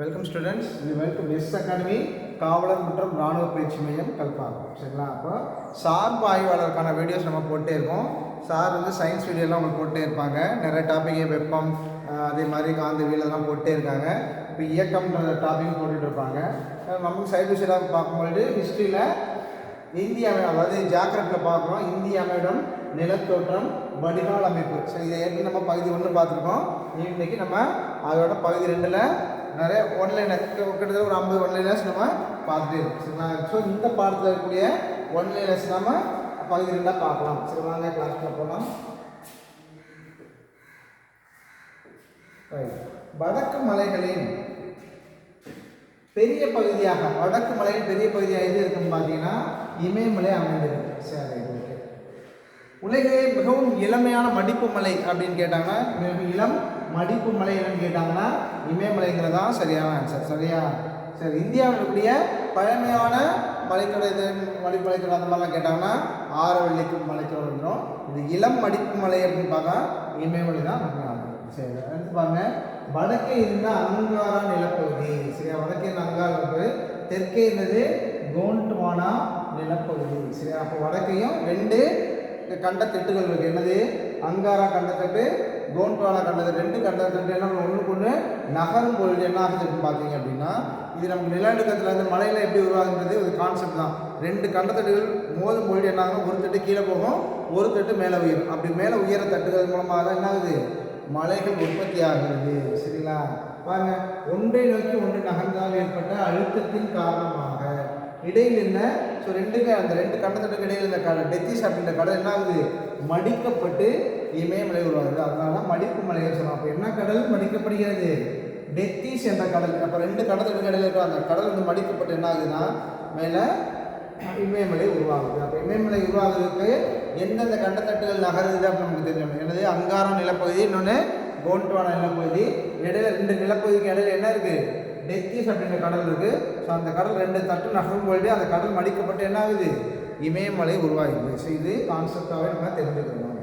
Welcome students இது welcome S academy காவலர் மற்றும் இராணுவ பயிற்சி மையம் கல்பாக்கம் சரிங்களா? அப்போ சார்பு ஆய்வாளருக்கான வீடியோஸ் நம்ம போட்டே இருக்கோம். சார் வந்து சயின்ஸ் வீடியோலாம் அவங்க போட்டே இருப்பாங்க. நிறைய டாபிக் வெப்பம் அதே மாதிரி காந்த வீலெல்லாம் போட்டே இருக்காங்க. இப்போ இயக்கம்ன்ற டாபிக் போட்டுட்டு இருப்பாங்க. நமக்கு சைடு சைடாக பார்க்கும்பொழுது ஹிஸ்ட்ரியில் இந்தியாவை அதாவது ஜாக்கிரத்தில் பார்க்குறோம். இந்தியாவிடம் நிலத்தோற்றம் வடிகால் அமைப்பு. ஸோ இதை ஏற்கனவே நம்ம பகுதி ஒன்று பார்த்துருக்கோம். இன்றைக்கி நம்ம அதோட பகுதி ரெண்டில் நிறைய ஒன்லைனர் கிட்டத்தட்ட ஒரு ஐம்பது ஒன்லைனர்ஸ் நம்ம பார்த்துட்டே இருக்கோம். சரிங்களா? ஸோ இந்த பாடத்தில் இருக்கக்கூடிய ஒன்லைனர்ஸ் நம்ம பகுதி ரெண்டாக பார்க்கலாம். சரி வாங்க கிளாஸ்க்குள்ள போகலாம் வடக்கு மலைகளின் பெரிய பகுதியாக வடக்கு மலையின் பெரிய பகுதியாக எது இருக்குன்னு பார்த்தீங்கன்னா இமயமலை அமைந்திருக்கு சரி ஓகே உலகிலே மிகவும் இளமையான மடிப்பு மலை அப்படின்னு கேட்டாங்கன்னா மிகவும் இளம் மடிப்பு மலை என்னன்னு கேட்டாங்கன்னா இமயமலைங்கிறது தான் சரியான ஆன்சர் சரியா? சரி இந்தியாவில் இருக்கக்கூடிய பழமையான மலைத்தொடர் இது மடிப்பு அந்த மாதிரிலாம் கேட்டாங்கன்னா ஆரவள்ளிக்கு மலைத்தொடர் வந்துடும் இது இளம் மடிப்பு மலை அப்படின்னு பார்த்தா இமயமலை தான் சரி அடுத்து பாருங்க. வடக்கே இருந்த அங்காரா நிலப்பகுதி. சரியா? வடக்கே இருந்த அங்காரா நிலப்பகுதி தெற்கே இருந்தது கோண்ட்வானா நிலப்பகுதி. சரியா? அப்போ வடக்கையும் ரெண்டு கண்டத்திட்டுகள் இருக்குது என்னது? அங்காரா கண்டத்தட்டு கோண்ட்வானா கண்டது ரெண்டு கண்டத்தட்டு என்ன ஒன்றுக்கு ஒன்று நகரும் பொழுது என்ன ஆகுதுன்னு பார்த்தீங்க அப்படின்னா இது நமக்கு நிலநடுக்கத்தில் வந்து மலையில் எப்படி உருவாகுன்றது ஒரு கான்செப்ட் தான். ரெண்டு கண்டத்தட்டுகள் மோதும் பொழுது என்ன ஆகும்? ஒரு தட்டு கீழே போகும் ஒரு தட்டு மேலே உயரும். அப்படி மேலே உயர தட்டுகள் மூலமாக தான் என்ன ஆகுது மலைகள் உற்பத்தி ஆகிறது. சரிங்களா? பாருங்க ஒன்றை நோக்கி ஒன்று நகர்ந்தால் ஏற்பட்ட அழுத்தத்தின் காரணமாக இடையில் என்ன? ஸோ ரெண்டுக்கு அந்த ரெண்டு கண்டத்துக்கு இடையில் இந்த கடல் டெத்திஸ் அப்படின்ற கடல் என்ன ஆகுது? மடிக்கப்பட்டு இமயமலை உருவாகுது. அதனால மடிப்பு மலைகள் சொல்லலாம் அப்போ என்ன கடல் மடிக்கப்படுகிறது? டெத்திஸ் என்ற கடல். அப்போ ரெண்டு கடத்துக்கு இடையில் இருக்கிற அந்த கடல் வந்து மடிக்கப்பட்டு என்ன ஆகுதுன்னா மேலே இமயமலை உருவாகுது. அப்போ இமயமலை உருவாகுறதுக்கு எந்தெந்த கண்டத்தட்டுகள் நகருது அப்படின்னு நமக்கு தெரியும் என்னது? அங்காரம் நிலப்பகுதி இன்னொன்று கோண்ட்வானா நிலப்பகுதி. இடையில ரெண்டு நிலப்பகுதிக்கு இடையில என்ன இருக்குது டெத்திஸ் அப்படின்ற கடல் இருக்கு. ஸோ அந்த கடல் ரெண்டு தட்டு நகரும் பொழுது அந்த கடல் மடிக்கப்பட்டு என்ன ஆகுது? இமயமலை உருவாகுது ஸோ இது கான்செப்டாகவே நம்ம தெரிஞ்சுக்கணும்.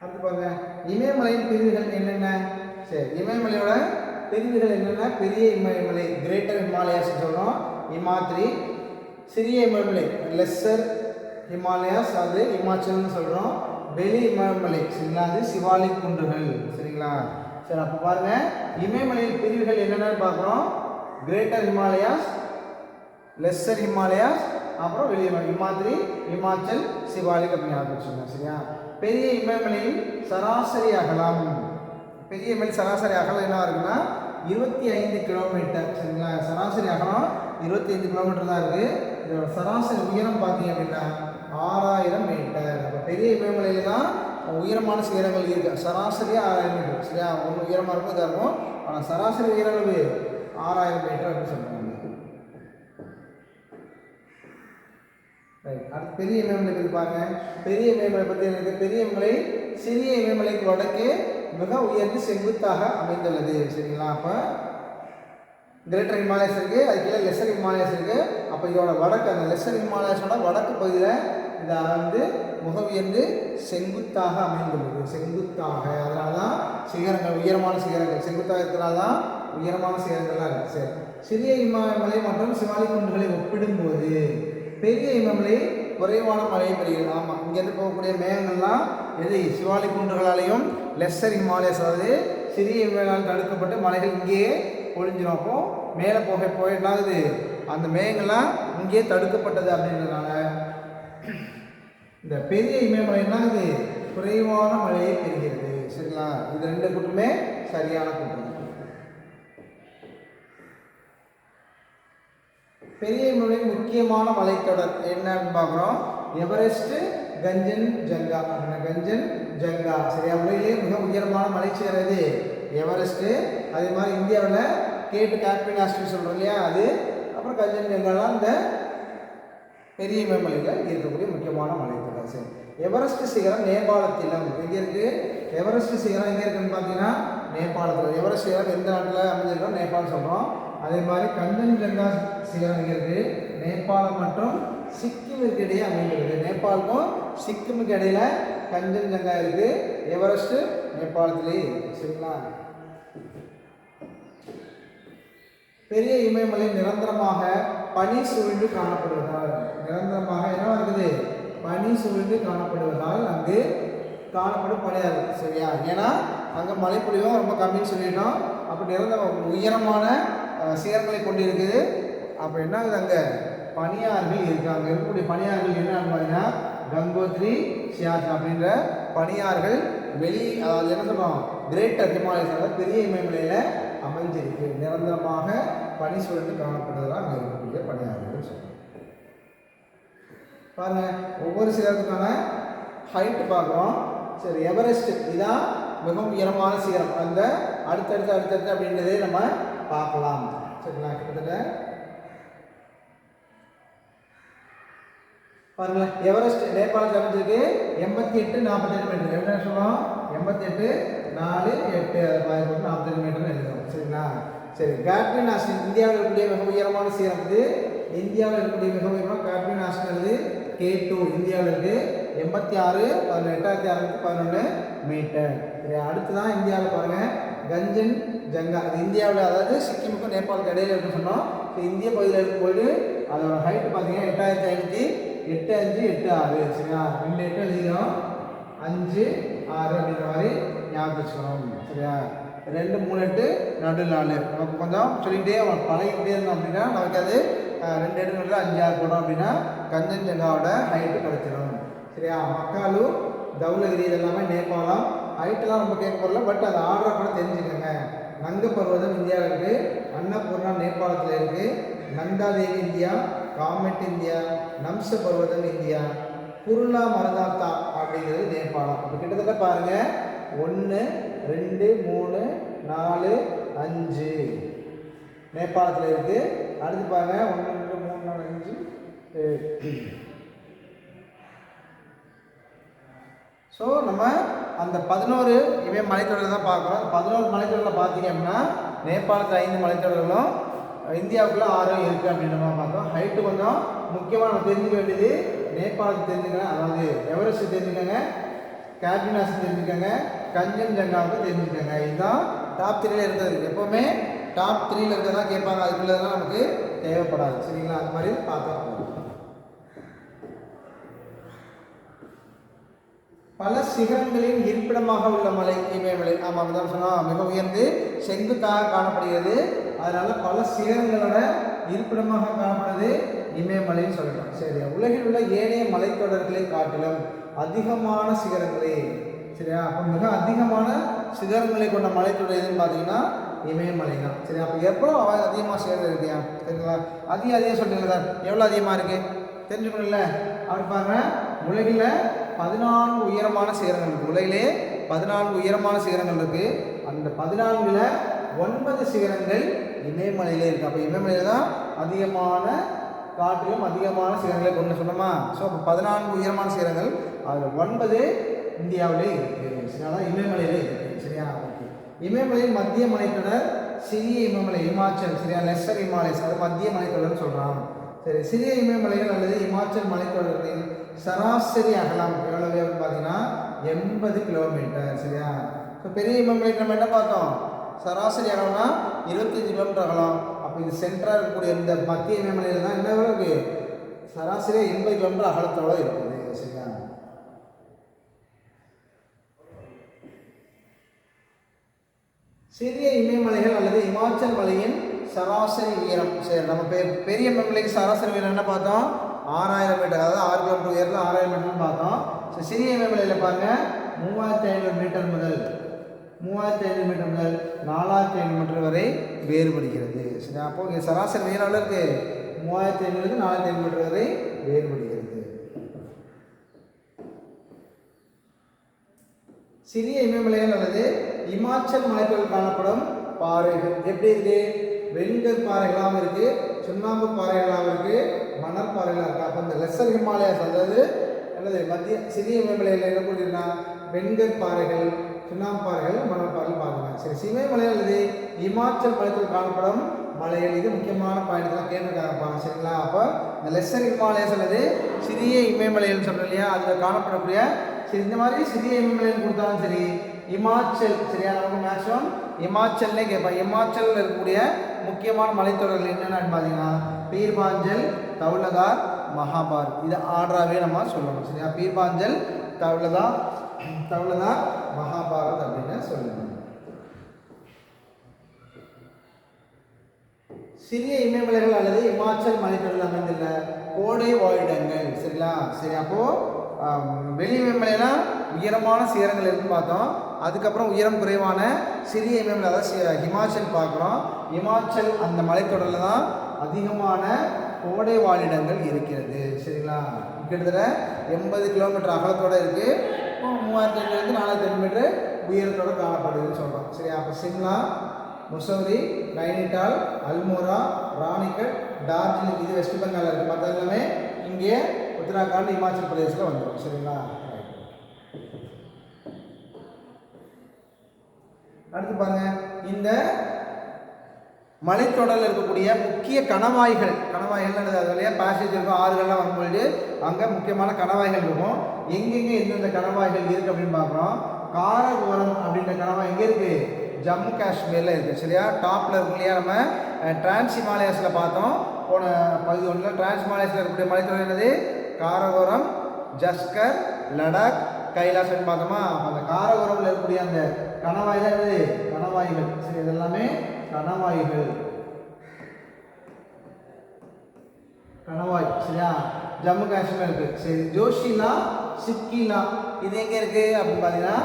அடுத்து பாருங்க. இமயமலையின் பிரிவுகள் என்னென்ன? சரி இமயமலையோட பிரிவுகள் என்னென்ன பெரிய இமயமலை கிரேட்டர் ஹிமாலயாஸ் சொல்கிறோம் இமாத்ரி சிறிய இமயமலை லெஸ்ஸர் ஹிமாலயாஸ் அது இமாச்சல்னு சொல்கிறோம் வெளி இமயமலை சரிங்களா அது சிவாலிக் குன்றுகள். சரிங்களா? சரி அப்போ பாருங்க. இமயமலையின் பிரிவுகள் என்னென்னு பார்க்குறோம். கிரேட்டர் ஹிமாலயாஸ் லெஸ்ஸர் ஹிமாலயாஸ் அப்புறம் வெளியே இமாதிரி இமாச்சல் சிவாலிக் அப்படின்னு ஆரம்பிச்சுங்க சரியா? பெரிய இமயமலையின் சராசரி அகலம். பெரிய இமலை சராசரி அகலம் என்ன இருக்குன்னா இருபத்தி ஐந்து கிலோமீட்டர். சரிங்களா? சராசரி அகலம் இருபத்தி ஐந்து கிலோமீட்டர் தான் இருக்குது இதோட சராசரி உயரம் பார்த்தீங்க அப்படின்னா ஆறாயிரம் மீட்டர். அப்போ பெரிய இமயமலையில் தான் உயரமான சிகரங்கள் இருக்குது சராசரியாக ஆறாயிரம் மீட்டர். சரியா? ஒன்று உயரமாக இருக்கும் இதாக இருக்கும். ஆனால் சராசரி உயரளவு ஆறாயிரம் மீட்டர் அப்படின்னு சொல்கிறாங்க ரைட் அடுத்து பெரிய இமயமலை பற்றி பாருங்க. பெரிய இமயமலை பற்றி எனக்கு பெரிய இமலை சிறிய இமயமலைக்கு வடக்கே மிக உயர்ந்து செங்குத்தாக அமைந்துள்ளது. சரிங்களா? அப்போ கிரேட்டர் ஹிமாலயஸ் இருக்குது அது கீழே லெசர் ஹிமாலயஸ் இருக்குது அப்போ இதோட வடக்கு அந்த லெசர் ஹிமாலயஸோட வடக்கு பகுதியில் இதை வந்து முக உயர்ந்து செங்குத்தாக அமைந்துள்ளது. செங்குத்தாக. அதனால தான் சிகரங்கள் உயரமான சிகரங்கள். செங்குத்தாக இருக்கிறனால தான் உயரமான சிகரங்கள்லாம் இருக்குது சரி. சிறிய இமயமலை மற்றும் சிவாலி குன்றுகளை ஒப்பிடும்போது பெரிய இமயமலை குறைவான மழையை பெறுகிறது. ஆமாம் இங்கேருந்து போகக்கூடிய மேகங்கள்லாம் எது? சிவாலி குன்றுகளாலையும் லெஸ்ஸர் ஹிமாலயஸ் அதாவது சிறிய இமயங்களால் தடுக்கப்பட்டு மலைகள் இங்கேயே பொழிஞ்சிடும் அப்போ மேலே போக போய் அந்த மேகங்கள்லாம் இங்கேயே தடுக்கப்பட்டது அப்படின்றதுனால இந்த பெரிய இமயமலை என்ன குறைவான மழையை பெறுகிறது. சரிங்களா? இது ரெண்டு கூட்டமே சரியான கூட்டம் பெரிய இமயமலையின் முக்கியமான மலைத்தொடர் என்னன்னு பார்க்குறோம். எவரெஸ்ட் கஞ்சன் ஜங்கா அப்படின்னா கஞ்சன் ஜங்கா சரியா? உலகிலேயே மிக உயரமான மலை எது எவரெஸ்ட்டு அதே மாதிரி இந்தியாவில் கேட்டு காட்பின் ஆஸ்ட்ரி சொல்கிறோம் இல்லையா? அது. அப்புறம் கஞ்சன் ஜங்காலாம் இந்த பெரிய இமயமலையில் இருக்கக்கூடிய முக்கியமான மலைத்தொடர்ச்சி. எவரெஸ்ட் சிகரம் நேபாளத்திலும் எங்கே இருக்குது எவரெஸ்ட் சிகரம் எங்கே இருக்குன்னு பார்த்தீங்கன்னா நேபாளத்தில். எவரெஸ்ட் சிகரம் எந்த நாட்டில் அமைஞ்சிருக்கோம் நேபாள் சொல்கிறோம் அதே மாதிரி கஞ்சன்ஜங்கா சிகரம் எங்கே இருக்குது நேபாளம் மற்றும் சிக்கிமுக்கு இடையே அமைந்திருக்கு. நேபாளுக்கும் சிக்கிமுக்கு இடையில கஞ்சன்ஜங்கா இருக்குது எவரெஸ்ட் நேபாளத்திலே சரிங்களா? பெரிய இமயமலை நிரந்தரமாக பனி சூழ்ந்து காணப்படுவதால் நிரந்தரமாக என்ன இருக்குது பனி சூழ்ந்து காணப்படுவதால் அங்கு காணப்படும் பனியாறு சரியா? ஏன்னா அங்கே மலைப்பொழிவும் ரொம்ப கம்மின்னு சொல்லிட்டோம். அப்போ நிரந்தர உயரமான அஹ், கொண்டு இருக்குது அப்போ என்ன ஆகுது அங்கே? பனியாறுகள் இருக்குது அங்கே இருக்கக்கூடிய பனியாறுகள் என்னன்னு பார்த்தீங்கன்னா கங்கோத்ரி சியாத் அப்படின்ற பணியார்கள் வெளி அதாவது என்ன சொல்கிறோம் கிரேட்டர் ஹிமாலயஸ் அதாவது பெரிய இமயமலையில் அமைஞ்சிருக்கு. நிரந்தரமாக பனி சூழ்ந்து காணப்படுவதால் அங்கே இருக்கக்கூடிய பனியாறுகள் சொல்லுவோம் பாருங்க ஒவ்வொரு சிகரத்துக்கான ஹைட்டு பார்க்குறோம். சரி எவரெஸ்ட் இதான் மிகவும் உயரமான சிகரம். அந்த அடுத்தடுத்து அடுத்தடுத்து அப்படின்றதே நம்ம பார்க்கலாம். சரிங்களா கிட்டத்தட்ட? பாருங்களேன் எவரெஸ்ட் நேபாளத்தில் அமைஞ்சிருக்கு எண்பத்தி எட்டு நாற்பத்தெட்டு மீட்டர் என்ன சொல்லுவோம் எண்பத்தி எட்டு நாலு எட்டு. பதினெட்டு நாற்பத்தெட்டு மீட்டர் எழுதுவோம் சரிங்களா? சரி காட்வி நாஷனல் இந்தியாவில் இருக்கக்கூடிய மிக உயரமான சீரம் இது இந்தியாவில் இருக்கக்கூடிய மிக உயரமான காட்வி நாஷனல் இது கே டூ இந்தியாவில் இருக்கு. எண்பத்தி ஆறு பதினெட்டு எட்டாயிரத்தி அறுநூத்தி பதினொன்று மீட்டர். சரி அடுத்து தான் இந்தியாவில் பாருங்கள் கஞ்சன் ஜங்கா அது இந்தியாவில் அதாவது சிக்கிமுக்கும் நேபாளுக்கு இடையில இருக்குன்னு சொன்னோம். இந்திய பகுதியில் இருக்கும்போது அதோட ஹைட் பார்த்தீங்கன்னா எட்டாயிரத்தி ஐநூற்றி எட்டு அஞ்சு எட்டு ஆறு. சரியா ரெண்டு எட்டு எழுதிக்கிறோம். அஞ்சு ஆறு அப்படின்ற மாதிரி ஞாபகம் வச்சுக்கணும். சரியா? ரெண்டு மூணு எட்டு நடு நாலு. நமக்கு கொஞ்சம் அவன் பழகிக்கிட்டே இருந்தோம் அப்படின்னா நமக்கு அது ரெண்டு எட்டு நடுவில் அஞ்சு போனோம் அப்படின்னா கஞ்சன்ஜங்காவோட ஹைட்டு கிடச்சிடும் சரியா? மக்காலு தௌலகிரி இதெல்லாமே நேபாளம். ஹைட்டெல்லாம் ரொம்ப கேட்க போகல பட் அது ஆர்டரை கூட தெரிஞ்சுக்கோங்க. நங்க பர்வதம் இந்தியாவில் இருக்குது அன்னபூர்ணா நேபாளத்தில் இருக்குது நந்தாதேவி இந்தியா காமெட் இந்தியா நம்ச பர்வதம் இந்தியா குருணா மருதாத்தா அப்படிங்கிறது நேபாளம். கிட்டத்தட்ட பாருங்கள் ஒன்று ரெண்டு மூணு நாலு அஞ்சு. நேபாளத்தில் இருக்குது அடுத்து பாருங்க. ஒன்று ரெண்டு மூணு நாலு அஞ்சு ஸோ நம்ம அந்த பதினோரு இவை மலைத்தொடர் தான் பார்க்குறோம் அந்த பதினோரு மலைத்தொடரில் பார்த்தீங்க அப்படின்னா நேபாளத்தில் ஐந்து மலைத்தொடர்களும் இந்தியாவுக்குள்ளே ஆறு இருக்குது அப்படின்ற மாதிரி பார்த்தோம். ஹைட்டு கொஞ்சம் முக்கியமாக நம்ம தெரிஞ்சுக்க வேண்டியது நேபாளத்தை தெரிஞ்சுக்கங்க அதாவது எவரெஸ்ட் தெரிஞ்சுக்கங்க கேபினாஸ் தெரிஞ்சுக்கங்க கஞ்சன்ஜங்காவுக்கு தெரிஞ்சுக்கங்க இதுதான் டாப் த்ரீல இருந்தது. எப்போவுமே டாப் த்ரீல இருக்கிறதா கேட்பாங்க. அதுக்குள்ளதான் நமக்கு தேவைப்படாது. சரிங்களா? அது மாதிரி பார்த்தா பல சிகரங்களின் இருப்பிடமாக உள்ள மலை இமயமலை. ஆமாம் தான் சொன்னால் மிக உயர்ந்து செங்குத்தாக காணப்படுகிறது. அதனால் பல சிகரங்களோட இருப்பிடமாக காணப்படுறது இமயமலைன்னு சொல்லலாம் சரி உலகில் உள்ள ஏனைய மலைத்தொடர்களை காட்டிலும் அதிகமான சிகரங்களே சரியா? அப்போ மிக அதிகமான சிகரங்களை கொண்ட மலைத்தொடர் எதுன்னு பார்த்தீங்கன்னா இமயமலை தான் சரி அப்போ எவ்வளோ அதிகமாக சிகரம் இருக்கியா? சரிங்களா அதிக அதிகம் சொல்லுங்கள் சார்? எவ்வளோ அதிகமாக இருக்கு? தெரிஞ்சுக்கணும்ல? அப்படி பாருங்க. உலகில் பதினான்கு உயரமான சிகரங்கள் இருக்குது உலகிலே பதினான்கு உயரமான சிகரங்கள் இருக்குது அந்த பதினான்கில் ஒன்பது சிகரங்கள் இமயமலையிலே இருக்குது அப்போ இமயமலையில் தான் அதிகமான காட்டிலும் அதிகமான சிகரங்களை கொண்டு சொன்னோமா? ஸோ அப்போ பதினான்கு உயரமான சிகரங்கள். அதில் ஒன்பது இந்தியாவிலே இருக்குது சரியா? அதான் இமயமலையிலே இருக்குது சரியா? ஓகே இமயமலையில் மத்திய மலைத்தொடர் சிறிய இமயமலை இமாச்சல். சரியா? லெஸ்ஸர் இமாலயஸ் அது மத்திய மலைத்தொடர்னு சொல்கிறான் சரி சிறிய இமயமலைகள் அல்லது இமாச்சல் மலைத்தொடர்களின் சராசரி அகலம் எவ்வளவு அப்படின்னு பார்த்தீங்கன்னா எண்பது கிலோமீட்டர் சரியா? இப்போ பெரிய இமயமலை நம்ம என்ன பார்த்தோம்? சராசரி அகலம்னா இருபத்தஞ்சு கிலோமீட்டர் அகலம். அப்போ இது சென்டராக இருக்கக்கூடிய இந்த மத்திய இமயமலையில் தான் என்ன எவ்வளோ இருக்கு? சராசரியாக எண்பது கிலோமீட்டர் அகலத்தோட இருக்குது. சரியா? சிறிய இமயமலைகள் அல்லது இமாச்சல் மலையின் சராசரி உயரம். சரி நம்ம பெ பெரிய இமயமலைக்கு சராசரி உயரம் என்ன பார்த்தோம்? ஆறாயிரம் மீட்டர். அதாவது ஆறு கிலோமீட்டர் உயரத்தில் ஆறாயிரம் மீட்டர்னு பார்த்தோம். ஸோ சிறிய இமயமலையில் பாருங்க. மூவாயிரத்தி ஐநூறு மீட்டர் முதல் மூவாயிரத்தி ஐநூறு மீட்டர் முதல் நாலாயிரத்தி ஐநூறு மீட்டர் வரை வேறுபடுகிறது. சரி அப்போ இங்கே சராசரி உயரம் எவ்வளோ இருக்கு? மூவாயிரத்தி ஐநூறுலேருந்து நாலாயிரத்தி ஐநூறு மீட்டர் வரை வேறுபடுகிறது. சிறிய இமயமலைகள் அல்லது இமாச்சல் மலைகளில் காணப்படும் பாறைகள். எப்படி இருக்கு? வெண்கல் பாறைகளாகவும் இருக்கு சுண்ணாம்பு பாறைகளாகவும் இருக்கு மணற்பாறைகளாக இருக்கு. அப்போ இந்த லெசர் ஹிமாலயாஸ் அதாவது அல்லது மத்திய சிறிய இமயமலையில் என்ன பண்ணிருந்தா வெண்கல் பாறைகள் சுண்ணாம்பு பாறைகள் மணற்பாறைகள் பார்க்கலாம் சரி சிமயமலை அல்லது இமாச்சல் மலைத்தில் காணப்படும் மலைகள். இது முக்கியமான பாயிண்ட்லாம் தான். சரிங்களா? அப்போ இந்த லெசர் ஹிமாலயாஸ் அல்லது சிறிய இமயமலைன்னு சொல்கிறோம் இல்லையா? அதில் காணப்படக்கூடிய சரி இந்த மாதிரி சிறிய இமயமலைன்னு கொடுத்தாலும் சரி இமாச்சல் சரியா? நமக்கு மேக்ஸிமம் இமாச்சல்னே கேட்பாங்க. இமாச்சலில் இருக்கக்கூடிய முக்கியமான மலைத்தொடர்கள் என்னென்னு பார்த்தீங்கன்னா பீர்பாஞ்சல் தௌலதார் மகாபாரத். இது ஆர்டராகவே நம்ம சொல்லணும் சரியா? பீர்பாஞ்சல் தௌலதா தௌலதார் மகாபாரத் அப்படின்னு சொல்லணும். சிறிய இமயமலைகள் அல்லது இமாச்சல் மலைத்தொடரில் அமைந்துள்ள கோடை வாழிடங்கள் சரிங்களா? சரி அப்போது வெளி இமயமலையெல்லாம் உயரமான சிகரங்கள் இருக்குன்னு பார்த்தோம். அதுக்கப்புறம் உயரம் குறைவான சிறிய இமயமலை அதாவது ஹிமாச்சல் பார்க்குறோம். ஹிமாச்சல் அந்த மலைத்தொடரில் தான் அதிகமான கோடை வாழிடங்கள் இருக்கிறது. சரிங்களா? கிட்டத்தட்ட எண்பது கிலோமீட்டர் அகலத்தோட இருக்குது மூவாயிரத்தி ஐநூறுலேருந்து நாலாயிரத்தி ஐநூறு மீட்டர் உயரத்தோட காணப்படுதுன்னு சொல்கிறோம் சரி அப்போ சிம்லா முசௌரி நைனிடால் அல்மோரா ராணிகட் டார்ஜிலிங் இது வெஸ்ட் பெங்காலில் இருக்குது மற்ற எல்லாமே இங்கே உத்தராகண்ட் இமாச்சல் பிரதேசில் வந்துடும் சரிங்களா? அடுத்து பாருங்க. இந்த மலைத்தொடரில் இருக்கக்கூடிய முக்கிய கணவாய்கள் கணவாய்கள் அது வழியாக பேசேஜ் இருக்கும் ஆறுகள்லாம் வரும்பொழுது அங்கே முக்கியமான கணவாய்கள் இருக்கும். எங்கெங்கே எந்தெந்த கணவாய்கள் இருக்குது அப்படின்னு பார்க்குறோம். காரகோரம் அப்படின்ற கணவாய் எங்கே இருக்குது ஜம்மு காஷ்மீரில் இருக்குது சரியா? டாப்பில் இருக்கும் இல்லையா? நம்ம டிரான்ஸ் ஹிமாலயாஸில் பார்த்தோம். போன பகுதி ஒன்றில் டிரான்ஸ் ஹிமாலயாஸில் இருக்கக்கூடிய மலைத்தொடர் என்னது? காரகோரம் ஜஸ்கர் லடாக் கைலாசம் பார்த்தோமா? அந்த காரகோரமில் இருக்கக்கூடிய அந்த கணவாய் தான் என்னது? கணவாய்கள். சரி இதெல்லாமே கணவாய்கள். கணவாய் சரியா? ஜம்மு காஷ்மீர் இருக்கு. சரி ஜோஷிலா சிக்கிலா. இது எங்க இருக்கு? அப்படின்னு பார்த்தீங்கன்னா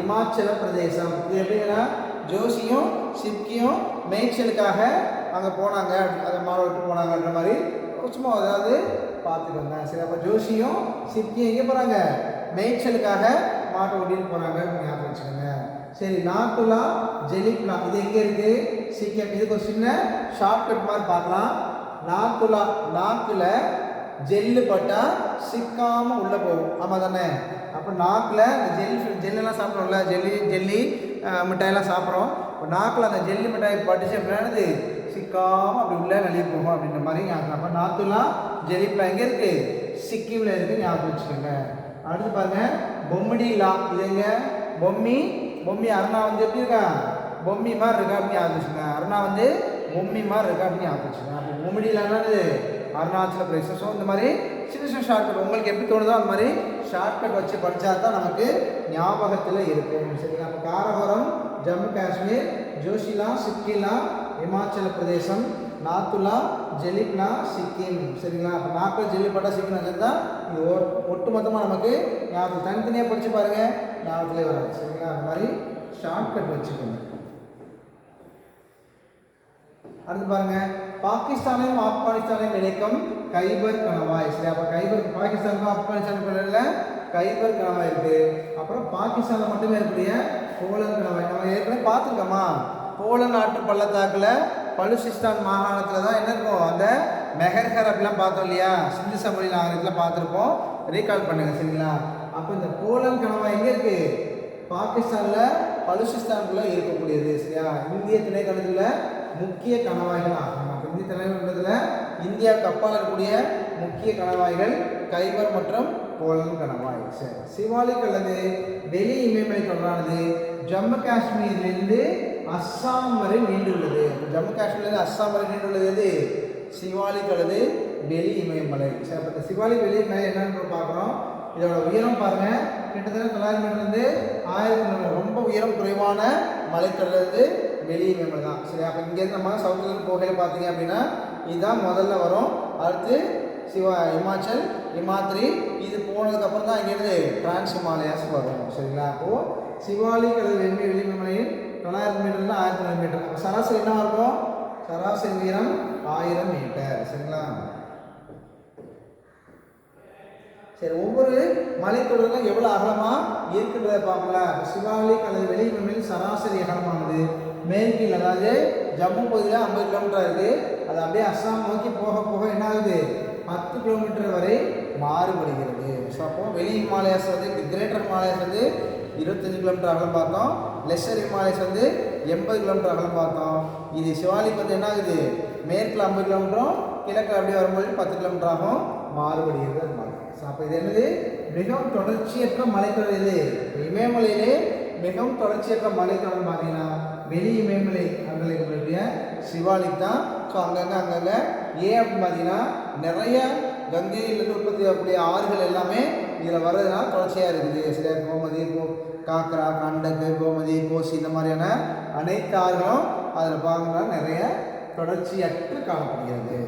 இமாச்சல பிரதேசம். இது எப்படின்னா ஜோஷியும் சிக்கியும் மேய்ச்சலுக்காக அங்கே போனாங்க. அதை மாலை விட்டு போனாங்கன்ற மாதிரி சும்மா அதாவது பார்த்துக்கோங்க. சரி அப்போ ஜோஷியும் சிக்கியும் எங்கே போகிறாங்க மேய்ச்சலுக்காக மாட்டை ஓட்டின்னு போகிறாங்க ஞாபகம் வச்சுக்கோங்க. சரி நாத்துலா ஜெலிப்லா இது எங்கே இருக்குது சிக்கிம் இதுக்கு ஒரு சின்ன ஷார்ட்கட் மாதிரி பார்க்கலாம். நாக்குலா நாக்கில் ஜெல்லு பட்டா சிக்காமல் உள்ளே போகும். ஆமாம் தானே? அப்போ நாக்கில் அந்த ஜெல் ஜெல்லெல்லாம் சாப்பிட்றோம்ல ஜெல்லி ஜெல்லி மிட்டாயெல்லாம் சாப்பிட்றோம். இப்போ நாக்கில் அந்த ஜெல்லி மிட்டாய் பட்டுச்சு அப்படின்னா சிக்காமல் அப்படி உள்ளே வெளியே போகும் அப்படின்ற மாதிரி ஞாபகம். அப்போ நாத்துலாம் ஜெலிப்லா எங்கே இருக்குது சிக்கிமில் இருக்குது ஞாபகம் வச்சுக்கோங்க. அடுத்து பாருங்க பொம்மிடி லா இதுங்க பொம்மி பொம்மி அருணா வந்து எப்படி இருக்கா? பொம்மி மாதிரி இருக்கா அப்படின்னு ஞாபகம் வச்சுக்கோங்க. அருணா வந்து பொம்மி மாதிரி இருக்கா அப்படின்னு ஞாபகம் வச்சுக்கோங்க. அப்போ பொம்மிடிலாம் என்னது? அருணாச்சல பிரதேசம். ஸோ இந்த மாதிரி சின்ன சின்ன ஷார்ட்கட் உங்களுக்கு எப்படி தோணுதோ அந்த மாதிரி ஷார்ட்கட் வச்சு படித்தா தான் நமக்கு ஞாபகத்தில் இருக்கும் சரிங்களா? அப்போ காரகோரம் ஜம்மு காஷ்மீர் ஜோஷிலா சிக்கிலா இமாச்சல பிரதேசம் நாத்துலா ஜெலிப்னா சிக்கிம். சரிங்களா? அப்போ நாக்கில் ஜெல்லிப்பட்டா சிக்கிம் வச்சுருந்தா இது ஒட்டு ஒட்டுமொத்தமாக நமக்கு ஞாபகத்தில் தனித்தனியாக படித்து பாருங்கள் ஞாபகத்திலே வராது. சரிங்களா? அந்த மாதிரி ஷார்ட்கட் வச்சுக்கோங்க. அடுத்து பாருங்க. பாகிஸ்தானையும் ஆப்கானிஸ்தானையும் இணைக்கும் கைபர் கணவாய். சரி அப்போ கைபர் பாகிஸ்தானுக்கும் ஆப்கானிஸ்தானுக்கும் இடையில கைபர் கணவாய் இருக்கு. அப்புறம் பாகிஸ்தானில் மட்டுமே இருக்கக்கூடிய போலன் கணவாய். நம்ம ஏற்கனவே பார்த்துருக்கோமா? போலன் நாட்டு பள்ளத்தாக்கில் பலுசிஸ்தான் மாகாணத்தில் தான் என்ன இருக்கும் அந்த மெஹர்கர் அப்படிலாம் பார்த்தோம் இல்லையா? சிந்து சமொழி நாகரிகத்தில் பார்த்துருப்போம். ரீகால் பண்ணுங்க சரிங்களா? அப்போ இந்த போலன் கணவாய் எங்கே இருக்குது பாகிஸ்தானில் பலுசிஸ்தானுக்குள்ள இருக்கக்கூடியது சரியா? இந்திய திணைக்களத்தில் முக்கிய கணவாய்கள் ஆகும். இந்திய திணைக்களத்தில் இந்தியா கப்பால் இருக்கக்கூடிய முக்கிய கணவாய்கள் கைபர் மற்றும் போலன் கணவாய். சரி சிவாலிக் அல்லது வெளி இமயமலை தொடரானது. ஜம்மு காஷ்மீரிலிருந்து அஸ்ஸாம் வரை நீண்டுள்ளது. ஜம்மு காஷ்மீர்லேருந்து அஸ்ஸாம் வரை நீண்டுள்ளது எது? சிவாலிக் அல்லது வெளி இமயமலை. சரி அப்போ இந்த சிவாலிக் வெளி இமயமலை என்னன்னு பார்க்குறோம். இதோட உயரம் பாருங்கள் கிட்டத்தட்ட தொள்ளாயிரம் மீட்டர்லேருந்து ஆயிரத்தி நூறு ரொம்ப உயரம் குறைவான மலைத்தொடர்ந்து வெளி இமயமலை தான். சரி அப்போ இங்கேருந்து நம்ம சவுத்துலேருந்து போகையில் பார்த்தீங்க அப்படின்னா இதுதான் முதல்ல வரும். அடுத்து சிவா இமாச்சல் இமாத்ரி இது போனதுக்கப்புறம் தான் இங்கேருந்து டிரான்ஸ் ஹிமாலயாஸ் வரும். சரிங்களா? அப்போது சிவாலிக் அல்லது வெள்ளி வெளிமலையில் தொள்ளாயிரம் மீட்டர்லேருந்து ஆயிரத்தி தொள்ளாயிரம் மீட்டர். அப்போ சராசரி என்ன இருக்கும்? சராசரி உயரம் ஆயிரம் மீட்டர். சரிங்களா? சரி ஒவ்வொரு மலைத்தொடரும் எவ்வளோ அகலமாக இருக்குன்றதை பார்க்கலாம் சிவாலிக் அல்லது வெளிமலையில் சராசரி அகலமானது மேற்கில் அதாவது ஜம்மு பகுதியில் ஐம்பது கிலோமீட்டர் இருக்குது அது அப்படியே அஸ்ஸாம் நோக்கி போக போக என்ன ஆகுது? பத்து கிலோமீட்டர் வரை மாறுபடுகிறது. ஸோ அப்போ வெளி ஹிமாலயாஸ் வந்து கிரேட்டர் ஹிமாலயாஸ் வந்து இருபத்தஞ்சு கிலோமீட்டர் அகலம் பார்த்தோம். லெஸ்ஸர் ஹிமாலயஸ் வந்து எண்பது கிலோமீட்டர் அகலம் பார்த்தோம். இது சிவாலிக்கு வந்து என்ன ஆகுது மேற்கில் ஐம்பது கிலோமீட்டரும் கிழக்கு அப்படியே வரும்போது பத்து கிலோமீட்டர் ஆகும். மாறுபடுகிறது அது ஸோ அப்போ இது என்னது? மிகவும் தொடர்ச்சியற்ற மலைத்தொடர் இது. இமயமலையிலே மிகவும் தொடர்ச்சியற்ற மலைத்தொடர் பார்த்தீங்கன்னா வெளி இமயமலை அங்கே இருக்கக்கூடிய சிவாலிக் தான். ஸோ அங்கங்கே அங்கங்கே. ஏன் அப்படின்னு பார்த்தீங்கன்னா நிறைய கங்கையிலிருந்து உற்பத்தி ஆகக்கூடிய ஆறுகள் எல்லாமே இதில் வர்றதுனால தொடர்ச்சியாக இருக்குது. சில கோமதி காக்கரா கண்டக்கு கோமதி கோசி இந்த மாதிரியான அனைத்து ஆறுகளும் அதில் பார்க்கணும்னா நிறைய தொடர்ச்சியற்று காணப்படுகிறது.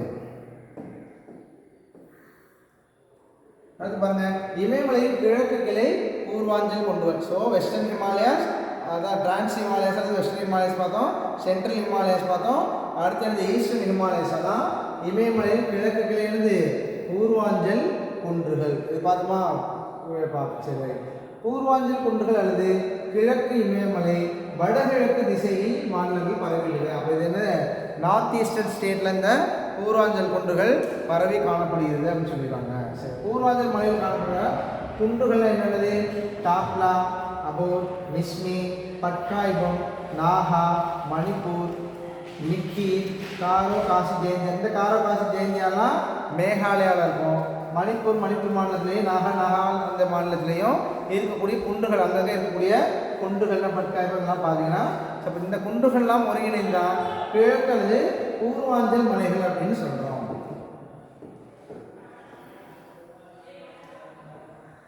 அடுத்து பாருங்க. இமயமலையின் கிழக்கு கிளை பூர்வாஞ்சல் கொண்டு வரும் ஸோ வெஸ்டர்ன் ஹிமாலயாஸ் அதான் டிரான்ஸ் ஹிமாலயாஸ் அது வெஸ்டர்ன் ஹிமாலயாஸ் பார்த்தோம். சென்ட்ரல் ஹிமாலயாஸ் பார்த்தோம். அடுத்து வந்து ஈஸ்டர்ன் ஹிமாலயாஸ் அதான் இமயமலையில் கிழக்கு கிளையிலிருந்து பூர்வாஞ்சல் குன்றுகள். இது பார்த்தோமா? சரி. பூர்வாஞ்சல் குன்றுகள் அல்லது கிழக்கு இமயமலை வடகிழக்கு திசையில் மாநிலங்கள் பரவியுள்ளது அப்போ இது என்ன நார்த் ஈஸ்டர்ன் ஸ்டேட்டில் இந்த பூர்வாஞ்சல் குன்றுகள் பரவி காணப்படுகிறது அப்படின்னு சொல்லியிருக்காங்க சரி பூர்வாஞ்சல் மலையில் காணப்படுற குன்றுகள் என்னென்னது டாப்லா அபோ மிஸ்மி பட்காய்பம் நாகா மணிப்பூர் மிக்கி காரோ காசி ஜெயந்தி இந்த காரோ காசி ஜெயந்தியெல்லாம் மேகாலயாவில் இருக்கும்? மணிப்பூர் மணிப்பூர் மாநிலத்திலையும் நாகா நாகா அந்த மாநிலத்திலையும் இருக்கக்கூடிய குண்டுகள் அங்கங்கே இருக்கக்கூடிய குண்டுகள்லாம் பட்காய்பம்லாம் பார்த்தீங்கன்னா அப்போ இந்த குண்டுகள்லாம் ஒருங்கிணைந்தால் கிழக்கது பூர்வாஞ்சல் மலைகள் அப்படின்னு சொல்கிறோம்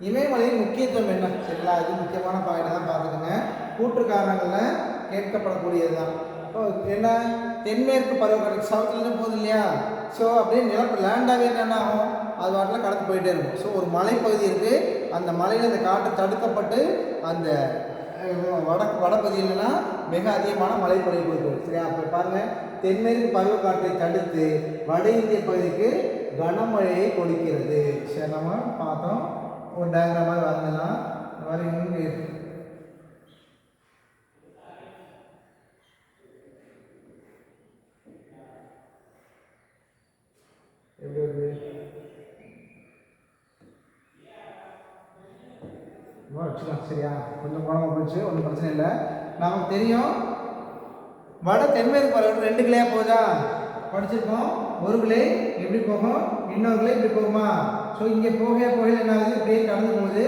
இமயமலையின் முக்கியத்துவம் என்ன? சரிங்களா? இது முக்கியமான பாயிண்ட் தான் பார்த்துக்கோங்க. கூற்று காரணங்களில் கேட்கப்படக்கூடியது தான் இப்போ என்ன? தென்மேற்கு பருவக்கடல் சவுத்துலேருந்து போகுது இல்லையா? ஸோ அப்படியே நிலப்பு லேண்டாகவே என்னென்ன ஆகும் அது வாட்டில் கடந்து போயிட்டே இருக்கும். ஸோ ஒரு மலைப்பகுதி இருக்குது அந்த மலையில் அந்த காற்று தடுக்கப்பட்டு அந்த வட வடபகுதியிலலாம் மிக அதிகமான மழைப்பொழிவு இருக்குது சரியா? அப்போ பாருங்கள் தென்மேற்கு பருவக்காற்றை தடுத்து வட இந்திய பகுதிக்கு கனமழையை கொடுக்கிறது. சரி நம்ம பார்த்தோம். ஒரு டயக்ராம் மாதிரி வரைஞ்சலாம் இந்த மாதிரி இங்கே எப்படி வருது வச்சுக்கலாம் சரியா? கொஞ்சம் குழம்பு போச்சு ஒன்றும் பிரச்சனை இல்லை. நமக்கு தெரியும் வட தென்மேற்கு பறவை ரெண்டு கிளையா போகுதா? படிச்சிருக்கோம். ஒரு கிளை எப்படி போகும்? இன்னொரு கிளை இப்படி போகுமா? ஸோ இங்கே போக போக என்ன ஆகுது? இப்படியே கடந்து போகுது.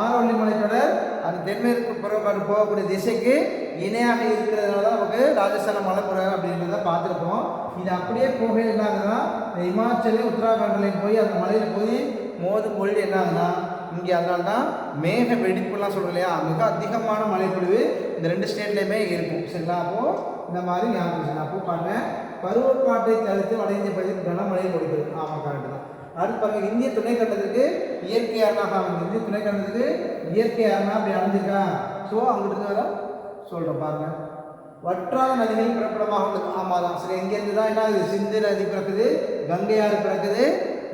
ஆரோவள்ளி மலைத்தொடர் அந்த தென்மேற்கு பருவக்காற்று போகக்கூடிய திசைக்கு இணையாக இருக்கிறதுனால தான் நமக்கு ராஜஸ்தான மலைப்புற அப்படின்றத பார்த்துருக்கோம். இது அப்படியே போக என்ன ஆகுதுன்னா இந்த உத்தராகண்ட்லையும் போய் அந்த மலையில் போய் மோதும் பொழுது என்ன ஆகுதுன்னா இங்கே அதனால தான் மேக வெடிப்புலாம் சொல்கிறோம் இல்லையா? மிக அதிகமான மழைப்பொழிவு இந்த ரெண்டு ஸ்டேட்லேயுமே இருக்கும். சரிங்களா? அப்போது இந்த மாதிரி ஞாபகம் வச்சுக்கலாம் அப்போ பாருங்க பருவக்காற்றை தடுத்து வட இந்திய பகுதியில் கனமழை கொடுக்குது ஆமாம் கரெக்டு தான். அடுத்து பாருங்கள் இந்திய துணைக்கண்டத்துக்கு இயற்கை அரணாக அமைந்து இந்திய துணைக்கண்டத்துக்கு இயற்கை அரணா அப்படி அமைஞ்சிருக்கா ஸோ அங்கிட்டு வர சொல்கிறோம் பாருங்க. வற்றாத நதிகள் பிறப்பிடமாக உள்ளது. ஆமாம் தான் சரி எங்கேருந்து தான் என்ன ஆகுது சிந்து நதி பிறக்குது கங்கை ஆறு பிறக்குது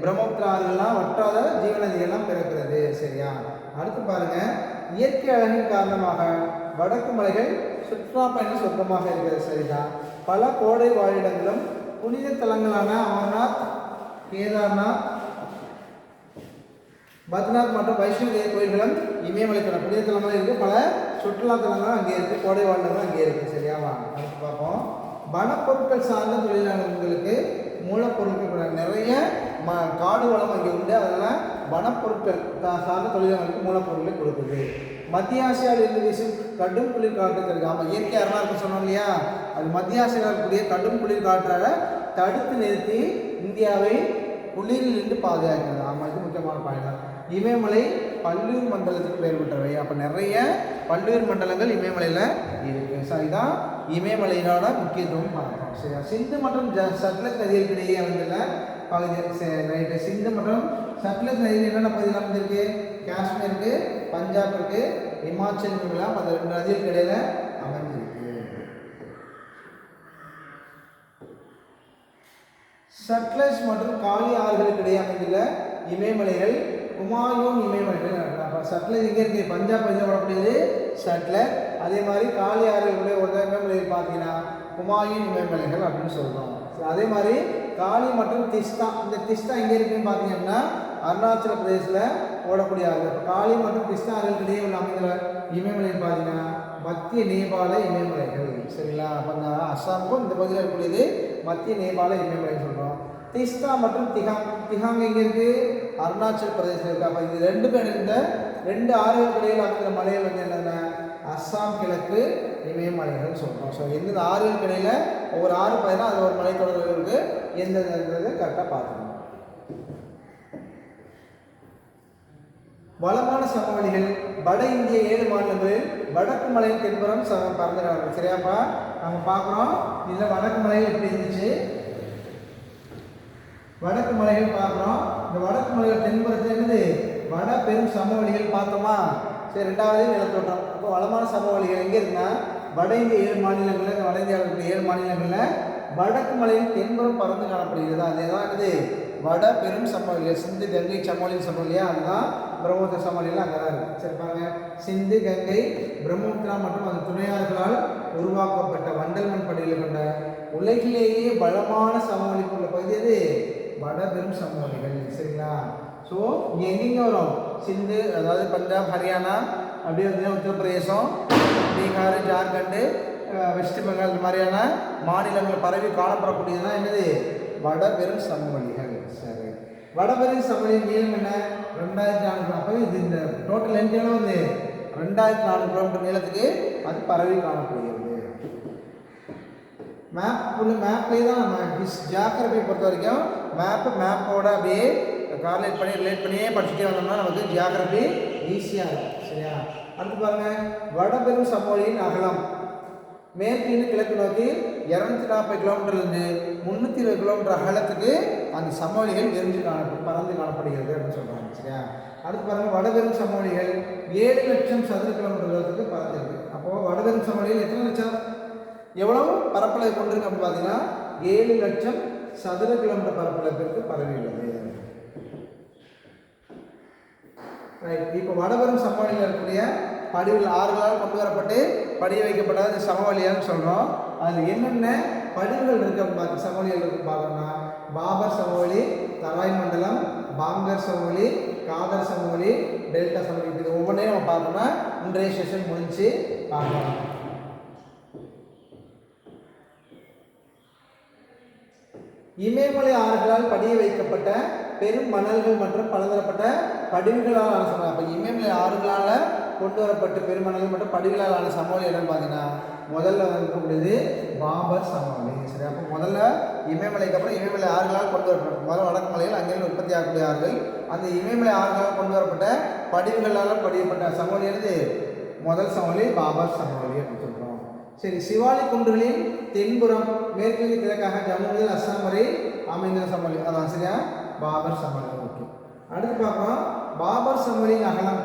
பிரம்மபுத்திர ஆறுகள்லாம் வற்றாத ஜீவநதிகள்லாம் பிறக்கிறது. சரியா? அடுத்து பாருங்க. இயற்கை அழகின் காரணமாக வடக்கு மலைகள் சுற்றுலா பயணம் சொர்க்கமாக இருக்கிறது. சரிதான் பல கோடை வாழிடங்களும் புனித தலங்களான அமர்நாத் கேதார்நாத் பத்ரிநாத் மற்றும் வைஷ்ணவ தேவி கோயில்களும் இமயமலைக்கான புனித தலங்களும் இருக்குது பல சுற்றுலா அங்கே இருக்குது கோடை அங்கே இருக்குது சரியா? வாங்க அடுத்து பார்ப்போம். வனப்பொருட்கள் சார்ந்த தொழிலாளர்களுக்கு மூலப்பொருட்கள் நிறைய ம காடு வளம் அங்கே உண்டு. அதெல்லாம் வனப்பொருட்கள் சார்ந்த தொழிலாளர்களுக்கு மூலப்பொருட்களை கொடுக்குது. மத்திய ஆசியாவில் இருந்து வீசும் கடும் குளிர் காற்று தருது ஆமாம் இயற்கையாக இருந்தால் இருக்கும் சொன்னோம் இல்லையா? அது மத்திய ஆசியாவில் இருக்கக்கூடிய கடும் குளிர் காற்றால தடுத்து நிறுத்தி இந்தியாவை குளிரிலிருந்து பாதுகாக்கிறது. ஆமாம் இது முக்கியமான பாயிண்ட் இமயமலை பல்லுயிர் மண்டலத்துக்கு பெயர் பெற்றவை. அப்போ நிறைய பல்லுயிர் மண்டலங்கள் இமயமலையில் இருக்குது ஸோ இதுதான் இமயமலையினோட முக்கியத்துவம் பார்க்கணும் சரியா சிந்து மற்றும் ஜ சட்லஜ் நதிகளுக்கு இடையே அமைந்துள்ள பகுதி. ரைட்டு சிந்து மற்றும் சட்லஜ் நதியில் என்னென்ன பகுதியில் அமைந்திருக்கு? காஷ்மீருக்கு பஞ்சாப் இருக்கு இமாச்சல் இருக்குலாம் அந்த ரெண்டு நதிகளுக்கு இடையில அமைஞ்சிருக்கு சட்லஜ் மற்றும் காளி ஆறுகளுக்கு இடையே அமைந்துள்ள இமயமலைகள் குமாயூன் இமயமலைகள் அப்போ சட்டில் எங்கே இருக்கு? பஞ்சாப் பகுதியில் வரக்கூடியது சட்டில். அதே மாதிரி காளி ஆறுகளுடைய ஒரு பார்த்தீங்கன்னா குமாயூன் இமயமலைகள் அப்படின்னு சொல்கிறோம் அதே மாதிரி காளி மற்றும் திஸ்தா இந்த திஸ்தா எங்கே இருக்குன்னு பார்த்தீங்கன்னா அருணாச்சல பிரதேசில் ஓடக்கூடிய ஆறு. இப்போ காளி மற்றும் திஸ்தா ஆறுகளுக்கிடையே உள்ள அமைந்துள்ள இமயமலைன்னு பார்த்தீங்கன்னா மத்திய நேபாள இமயமலைகள். சரிங்களா? அப்போ இந்த அஸ்ஸாமுக்கும் இந்த பகுதியில் இருக்கக்கூடியது மத்திய நேபாள இமயமலைன்னு சொல்கிறோம் திஸ்தா மற்றும் திகாங் திகாங் எங்கே இருக்குது அருணாச்சல் பிரதேசம் இருக்கு. அப்போ இது ரெண்டு பேர் இந்த ரெண்டு ஆறுகளுக்கிடையில் அமைந்த மலைகள் வந்து என்னென்ன அஸ்ஸாம் கிழக்கு இமயமலைகள்னு சொல்கிறோம் ஸோ எந்தெந்த ஆறுகளுக்கு இடையில் ஒவ்வொரு ஆறு பயிரும் அது ஒரு மலைத்தொடர்கள் இருக்குது எந்தெந்தது கரெக்டாக பார்த்துக்கணும். வளமான சமவெளிகள் வட இந்திய ஏழு மாநிலங்களில் வடக்கு மலையின் தென்புறம் ச பறந்து சரியாப்பா? நம்ம பார்க்குறோம். இதில் வடக்கு மலையில் எப்படி இருந்துச்சு? வடக்கு மலைகள் பார்க்குறோம். இந்த வடக்கு மலைகள் தென்புறத்தில் என்னது? வட பெரும் சமவெளிகள் பார்த்தோமா? சரி ரெண்டாவது நிலத்தோட்டம் அப்போ வளமான சமவெளிகள் எங்கே இருக்குன்னா வட இந்திய ஏழு மாநிலங்களில் இந்த வட இந்தியாவில் இருக்கிற ஏழு மாநிலங்களில் வடக்கு மலையில் தென்புறம் பறந்து காணப்படுகிறது? அதேதான் என்னது? வட பெரும் சமவெளிகள். சிந்து கங்கை சமவெளி சமவெளியா அதுதான் பிரம்மபுத்திர சமவெளியில் அங்கே தான் இருக்குது சரி பாருங்க. சிந்து கங்கை பிரம்மபுத்திரா மற்றும் அந்த துணையாளர்களால் உருவாக்கப்பட்ட வண்டல் மண் படையில் கொண்ட உலகிலேயே பலமான சமவெளி கொண்ட பகுதி எது? வடபெரும் சமவெளிகள் சரிங்களா? ஸோ இங்கே எங்கெங்கே வரும்? சிந்து அதாவது பஞ்சாப் ஹரியானா அப்படியே வந்து உத்தரப்பிரதேசம் பீகார் ஜார்க்கண்டு வெஸ்ட் பெங்கால் இந்த மாதிரியான மாநிலங்கள் பரவி காணப்படக்கூடியது தான் என்னது? வடபெரும் சமவெளிகள் சரி. வடபெரும் சமவெளியின் நீளம் என்ன? ரெண்டாயிரத்தி நானூறு அப்போ இது இந்த டோட்டல் லென்த் வந்து? ரெண்டாயிரத்தி நானூறு கிலோமீட்டர் நீளத்துக்கு அது பரவி காணக்கூடியது மேப் ஃபுல்லு மேப்லேயே தான் நம்ம ஜியாகிரபி பொறுத்த வரைக்கும் மேப்பு மேப்போட அப்படியே கார்லேட் பண்ணி ரிலேட் பண்ணியே படிச்சுட்டே வந்தோம்னா நமக்கு ஜியாகிரபி ஈஸியாக இருக்கும். சரியா? அடுத்து பாருங்கள் வடபெரும் சமவெளியின் அகலம். மேற்கிலிருந்து கிழக்கு நோக்கி இரநூத்தி நாற்பது கிலோமீட்டர்லேருந்து முந்நூற்றி இருபது கிலோமீட்டர் அகலத்துக்கு அந்த சமவெளிகள் விரிஞ்சு காண பறந்து காணப்படுகிறது அப்படின்னு சொல்கிறாங்க சரியா? அடுத்து பாருங்கள் வடபெரும் சமவெளிகள் ஏழு லட்சம் சதுர கிலோமீட்டர் தூரத்துக்கு பறந்துருக்கு. அப்போது வடபெரும் சமவெளிகள் எத்தனை லட்சம்? எவ்வளவு பரப்பளவை கொண்டிருக்கு அப்படின்னு பார்த்தீங்கன்னா ஏழு லட்சம் சதுர கிலோமீட்டர் பரப்பளவிற்கு பரவியுள்ளது. ரைட் இப்போ வடபெரும் சமவெளியில் இருக்கக்கூடிய படிவில் ஆறுகளால் கொண்டு வரப்பட்டு படிய வைக்கப்பட்ட அந்த சமவெளியான்னு சொல்கிறோம் அதில் என்னென்ன படிவுகள் இருக்கு பார்த்து சமவெளிகள் இருக்கு பார்த்தோம்னா பாபர் சமவெளி தராய் மண்டலம் பாங்கர் சமவெளி காதர் சமவெளி டெல்டா சமவெளி. இது ஒவ்வொன்றையும் நம்ம பார்த்தோம்னா இன்றைய செஷன் முடிஞ்சு பார்க்கலாம். இமயமலை ஆறுகளால் படிய வைக்கப்பட்ட பெரும் மணல்கள் மற்றும் பலதரப்பட்ட படிவுகளால் ஆன சமவெளி அப்போ இமயமலை ஆறுகளால் கொண்டு வரப்பட்ட பெருமணல்கள் மற்றும் படிவுகளால் ஆன சமவெளி இடம் பார்த்தீங்கன்னா முதல்ல இருக்கக்கூடியது பாபர் சமவெளி சரி அப்போ முதல்ல இமயமலைக்கு அப்புறம் இமயமலை ஆறுகளால் கொண்டு வரப்பட்ட முதல்ல வடக்கு மலையில் அங்கிருந்து உற்பத்தி ஆகக்கூடிய ஆறுகள். அந்த இமயமலை ஆறுகளால் கொண்டு வரப்பட்ட படிவுகளால் படியப்பட்ட சமவெளி என்னது? முதல் சமவெளி பாபர் சமவெளி அப்படின்னு சொல்கிறோம் சரி சிவாலி குன்றுகளின் தென்புறம் மேற்கு கிழக்காக ஜம்மு முதல் அஸ்ஸாம் வரை அமைந்த சமவெளி. அதான் சரியா? பாபர் சமவெளி. ஓகே. அடுத்து பார்க்கலாம். பாபர் சமவெளியின் அகலம்.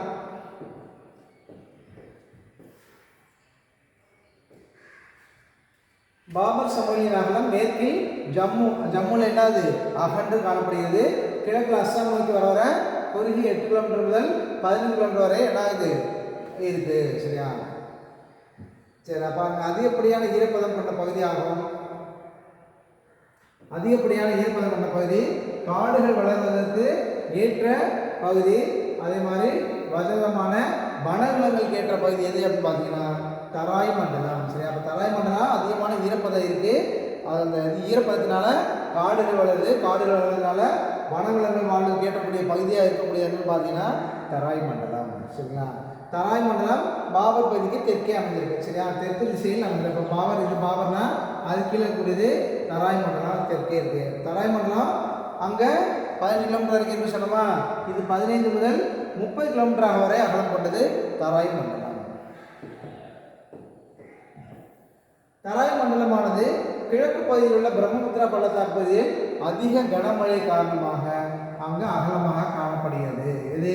பாபர் சமவெளியின் அகலம் மேற்கில் ஜம்மு ஜம்முல என்னது? அகன்று காணப்படுகிறது. கிழக்கு அஸ்ஸாம் நோக்கி வர வர குறுகி எட்டு கிலோமீட்டர் முதல் பதினஞ்சு கிலோமீட்டர் வரை என்ன ஆகுது இருக்கு சரியா? சரி அப்போ அங்கே அதிகப்படியான ஈரப்பதம் கொண்ட பகுதியாகும் அதிகப்படியான ஈரப்பதம் கொண்ட பகுதி? காடுகள் வளர்வதற்கு ஏற்ற பகுதி. அதே மாதிரி வசதமான வனவிலங்கள் ஏற்ற பகுதி எது அப்படின்னு பார்த்தீங்கன்னா தராய் மண்டலம். சரி அப்போ தராய் மண்டலம் அதிகமான ஈரப்பதம் இருக்குது அந்த ஈரப்பதத்தினால காடுகள் வளருது. காடுகள் வளர்றதுனால வனவிலங்குகள் வாழ்வுக்கு கேட்டக்கூடிய பகுதியாக இருக்கக்கூடியதுன்னு பார்த்தீங்கன்னா தராய் மண்டலம். சரிங்களா? தராய் மண்டலம் பாபர் பகுதிக்கு தெற்கே அமைஞ்சிருக்கு சரியா? தெற்கு திசையில் அமைஞ்சிருக்கு இப்போ பாபர் இது பாபர்னா அது கீழே கூடியது தராய் மண்டலம் தெற்கே இருக்கு. தராய் மண்டலம் அங்கே பதினஞ்சு கிலோமீட்டர் வரைக்கும் இருக்கு சொன்னோமா இது பதினைந்து முதல் முப்பது கிலோமீட்டர் வரை அகலம் கொண்டது தராய் மண்டலம் தராய் மண்டலமானது கிழக்கு பகுதியில் உள்ள பிரம்மபுத்திரா பள்ளத்தாக்கு பகுதியில் அதிக கனமழை காரணமாக அங்கு அகலமாக காணப்படுகிறது. இது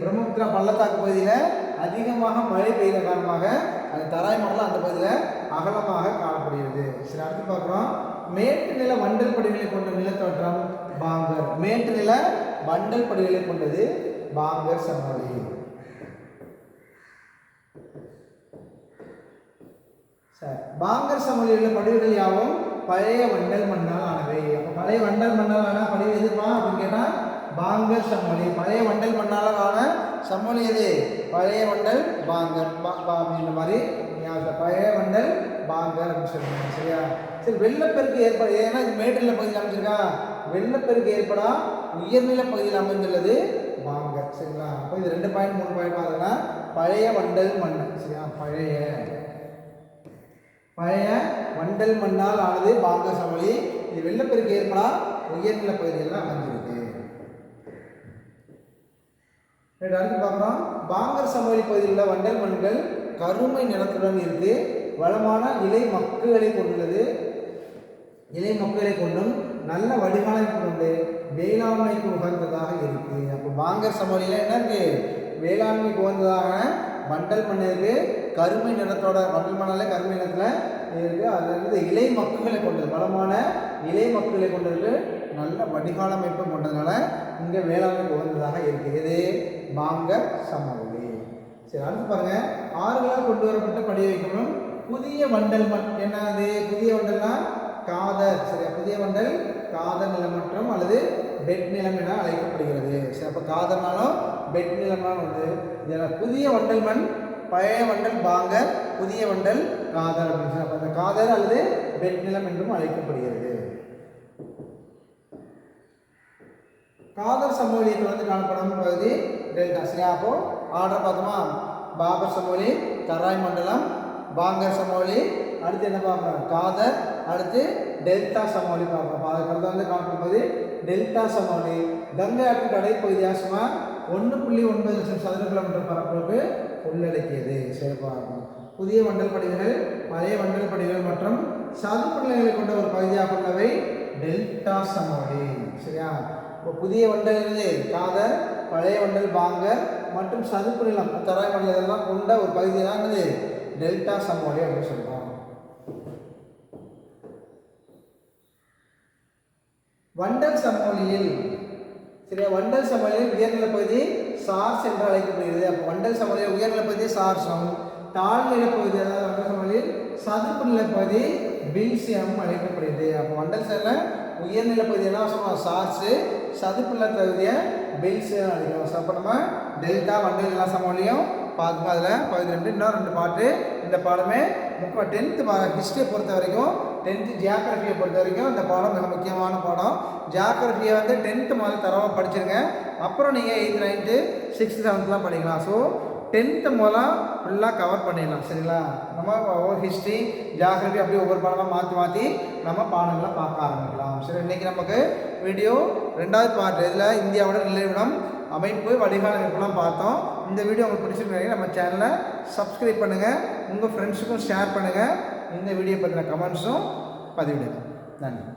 பிரம்மபுத்திரா பள்ளத்தாக்கு பகுதியில் அதிகமாக மழை பெய்த காரணமாக அந்த தராய் மண்டலம் அந்த பகுதியில் அகலமாக காணப்படுகிறது. சரி அடுத்து பார்க்குறோம் மேட்டு நில வண்டல் படிகளை கொண்ட நிலத்தோற்றம் பாங்கர். மேட்டு நில வண்டல் படிகளை கொண்டது பாங்கர் சமவெளி சார் பாங்கர் சமவெளியில் படிவுகள் யாவும் பழைய வண்டல் மண்ணால் ஆனவை. அப்போ பழைய வண்டல் மண்ணால் ஆனால் படிவு எதுப்பா அப்படின்னு கேட்டால் பாங்கர் சம்மொழி பழைய வண்டல் மண்ணால் ஆன எது? பழைய வண்டல் பாங்கர். பா அப்படின்ற மாதிரி பழைய வண்டல் பாங்கர் அப்படின்னு சொல்லுவாங்க. சரியா? சரி வெள்ளப்பெருக்கு ஏற்பட ஏன்னா இது மேட்டில் பகுதியில் அமைஞ்சிருக்கா? வெள்ளப்பெருக்கு ஏற்படா உயர்நில பகுதியில் அமைந்துள்ளது பாங்கர். சரிங்களா? அப்போ இது ரெண்டு பாயிண்ட் மூணு பாயிண்ட் பார்த்தோன்னா பழைய வண்டல் மண். சரியா? பழைய. பழைய வண்டல் மண்ணால் ஆனது பாங்க சமவெளி. இது வெள்ளப்பெருக்கு ஏற்படா உயர்நில பகுதியில் அமைஞ்சிருக்கு. ரைட், அடுத்து பார்க்குறோம் பாங்கர் சமவெளி பகுதியில் உள்ள வண்டல் மண்கள் கருமை நிலத்துடன் இருந்து வளமான இலை மக்குகளை கொண்டுள்ளது. இலை மக்குகளை கொண்டும் நல்ல வடிவமைப்பு கொண்டு வேளாண்மைக்கு உகந்ததாக இருக்கு. அப்போ பாங்கர் சமவெளியில் என்ன இருக்கு? வேளாண்மைக்கு உகந்ததாக வண்டல் மண் இருக்கு. கருமை நிறத்தோட வண்டல் மண்ணாலே கருமை நிலத்தில் இருக்குது அதில் இருந்து இலை மக்குகளை கொண்டது. வளமான இலை மக்குகளை கொண்டது நல்ல வடிகாலமைப்பு கொண்டதுனால இங்கே வேளாண்மைக்கு உகந்ததாக இருக்கு. இது பாங்கர் சமவெளி. சரி அடுத்து பாருங்க. ஆறுகளால் கொண்டு வரப்பட்ட படிய வைக்கணும். புதிய வண்டல் மண் என்னது? புதிய வண்டல்னா காதர் சரியா புதிய வண்டல் காதல் நிலம் மற்றும் அல்லது பெட் நிலம் என அழைக்கப்படுகிறது. சரி அப்போ காதனாலும் பெட் நிலம்னாலும் வந்து இதில் புதிய வண்டல் மண் பழைய வண்டல் பாங்கர் புதிய வண்டல் காதர் அப்படின்னு சொல்லி அப்போ அந்த காதர் அல்லது பெட் நிலம் என்றும் அழைக்கப்படுகிறது. காதர் சமூகத்தில் வந்து காணப்படும் பகுதி டெல்டா சரியா அப்போ ஆர்டர் பார்த்தோமா பாபர் சமோலி தராய் மண்டலம் பாங்கர் சமோலி அடுத்து என்ன பார்க்குறோம் காதர் அடுத்து டெல்டா சமோலி பார்க்குறோம் அதுக்கடுத்து வந்து காணப்படும் டெல்டா சமோலி கங்கை ஆற்று கடைப்பகுதியாக வித்தியாசமாக ஒன்று புள்ளி ஒன்பது லட்சம் சதுர கிலோமீட்டர் பரப்பளவு உள்ளடக்கியது. சரி புதிய வண்டல் படிவுகள் பழைய வண்டல் படிவுகள் மற்றும் சதுப்பு நிலைகளை கொண்ட ஒரு பகுதியாக உள்ளவை டெல்டா சமோலி சரியா? இப்போ புதிய வண்டல் காதர் பழைய வண்டல் பாங்க மற்றும் சதுப்பு நிலம் தராய் மண்டலம் இதெல்லாம் கொண்ட ஒரு பகுதி தான் என்னது? டெல்டா சமவெளி அப்படின்னு சொல்கிறோம் வண்டல் சமவெளியில் சரியா வண்டல் சமவெளியில் உயர்நில பகுதி சார்ஸ் என்று அழைக்கப்படுகிறது. அப்போ வண்டல் சமவெளியில் உயர்நில பகுதி சார்ஸும் தாழ்நிலை பகுதி அதாவது வண்டல் சமவெளியில் சதுப்பு நிலப்பகுதி பில்சியம் அழைக்கப்படுகிறது. அப்போ வண்டல் சைடில் உயர்நிலை பகுதி என்ன சொல்லுவோம் சார்ஸு சதுப்பு நில பகுதியை பில்சியம் அழைக்கிறோம் ஸோ அப்போ நம்ம டெல்டா வண்டல் எல்லா சமவெளியும் பார்க்கும் அதில் பகுதி ரெண்டு இன்னும் ரெண்டு பாட்டு. இந்த பாடமே முக்கிய டென்த்து ஹிஸ்ட்ரியை பொறுத்த வரைக்கும் டென்த்து ஜியாகிரஃபியை பொறுத்த வரைக்கும் இந்த பாடம் மிக முக்கியமான பாடம். ஜியாகிரஃபியை வந்து டென்த்து முதல்ல தரவாக படிச்சிருங்க. அப்புறம் நீங்கள் எயித் நைன்த்து சிக்ஸ்த்து செவன்த்லாம் படிக்கலாம். ஸோ டென்த்து மூலம் ஃபுல்லாக கவர் பண்ணிடலாம் சரிங்களா? நம்ம ஒவ்வொரு ஹிஸ்ட்ரி ஜியாகிரஃபி அப்படி ஒவ்வொரு பாடமாக மாற்றி மாற்றி நம்ம பாடங்களை பார்க்க ஆரம்பிக்கலாம். சரி இன்றைக்கி நமக்கு வீடியோ ரெண்டாவது பார்ட் இதில் இந்தியாவோட நிலைவிடம் அமைப்பு வடிகால் அமைப்புலாம் பார்த்தோம். இந்த வீடியோ உங்களுக்கு பிடிச்சிருக்கீங்க நம்ம சேனலை சப்ஸ்கிரைப் பண்ணுங்கள் உங்கள் ஃப்ரெண்ட்ஸுக்கும் ஷேர் பண்ணுங்கள் இந்த வீடியோ பற்றின கமெண்ட்ஸும் பதிவிடுங்க நன்றி.